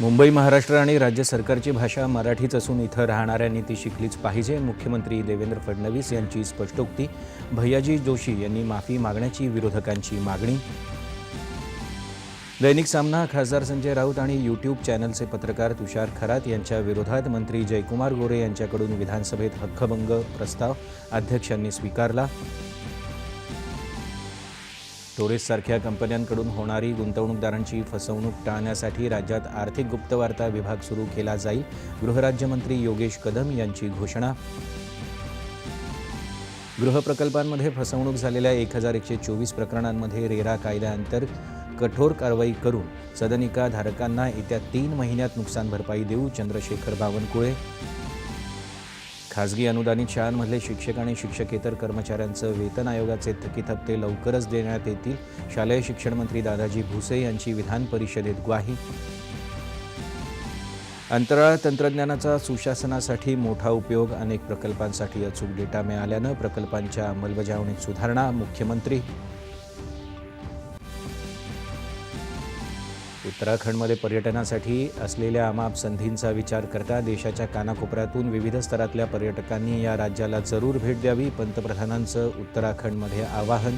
मुंबई महाराष्ट्र आणि राज्य सरकारची भाषा मराठीच असून इथं राहणाऱ्यांनी ती शिकलीच पाहिजे मुख्यमंत्री देवेंद्र फडणवीस यांची स्पष्टोक्ती भैयाजी जोशी यांनी माफी मागण्याची विरोधकांची मागणी. दैनिक सामना खासदार संजय राऊत आणि यूट्यूब चॅनलचे पत्रकार तुषार खरात यांच्या विरोधात मंत्री जयकुमार गोरे यांच्याकडून विधानसभेत हक्कभंग प्रस्ताव अध्यक्षांनी स्वीकारला. टोरेससारख्या कंपन्यांकडून होणारी गुंतवणूकदारांची फसवणूक टाळण्यासाठी राज्यात आर्थिक गुप्तवार्ता विभाग सुरू केला जाईल गृहराज्यमंत्री योगेश कदम यांची घोषणा. गृहप्रकल्पांमध्ये फसवणूक झालेल्या एक हजार एकशे चोवीस प्रकरणांमध्ये रेरा कायद्याअंतर कठोर कारवाई करून सदनिका धारकांना येत्या तीन महिन्यात नुकसान भरपाई देऊ चंद्रशेखर बावनकुळे. खासगी अनुदानित शाळांमधले शिक्षक आणि शिक्षकेतर कर्मचाऱ्यांचं वेतन आयोगाचे थकीत हप्ते लवकरच देण्यात येतील. शालेय शिक्षण मंत्री दादाजी भुसे यांची विधान परिषदेत ग्वाही. अंतराळ तंत्रज्ञानाचा सुशासनासाठी मोठा उपयोग अनेक प्रकल्पांसाठी अचूक डेटा मिळाल्यानं प्रकल्पांच्या अंमलबजावणीत सुधारणा मुख्यमंत्री उत्तराखंडमध्ये पर्यटनासाठी असलेल्या अमाप संधींचा विचार करता देशाच्या कानाकोपऱ्यातून विविध स्तरातल्या पर्यटकांनी या राज्याला जरूर भेट द्यावी पंतप्रधानांचं उत्तराखंडमध्ये आवाहन.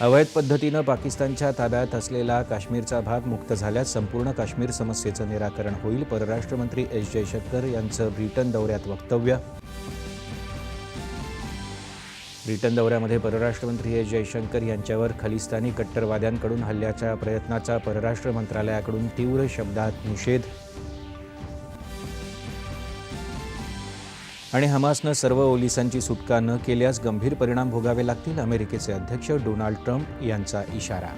अवैध पद्धतीनं पाकिस्तानच्या ताब्यात असलेला काश्मीरचा भाग मुक्त झाल्यास संपूर्ण काश्मीर समस्येचं निराकरण होईल परराष्ट्रमंत्री एस जयशंकर यांचं ब्रिटन दौऱ्यात वक्तव्य. ब्रिटन दौऱ्यामध्ये परराष्ट्रमंत्री एस जयशंकर यांच्यावर खलिस्तानी कट्टरवाद्यांकडून हल्ल्याच्या प्रयत्नाचा परराष्ट्र मंत्रालयाकडून तीव्र शब्दात निषेध. आणि हमासनं सर्व ओलिसांची सुटका न केल्यास गंभीर परिणाम भोगावे लागतील अमेरिकेचे अध्यक्ष डोनाल्ड ट्रम्प यांचा इशारा.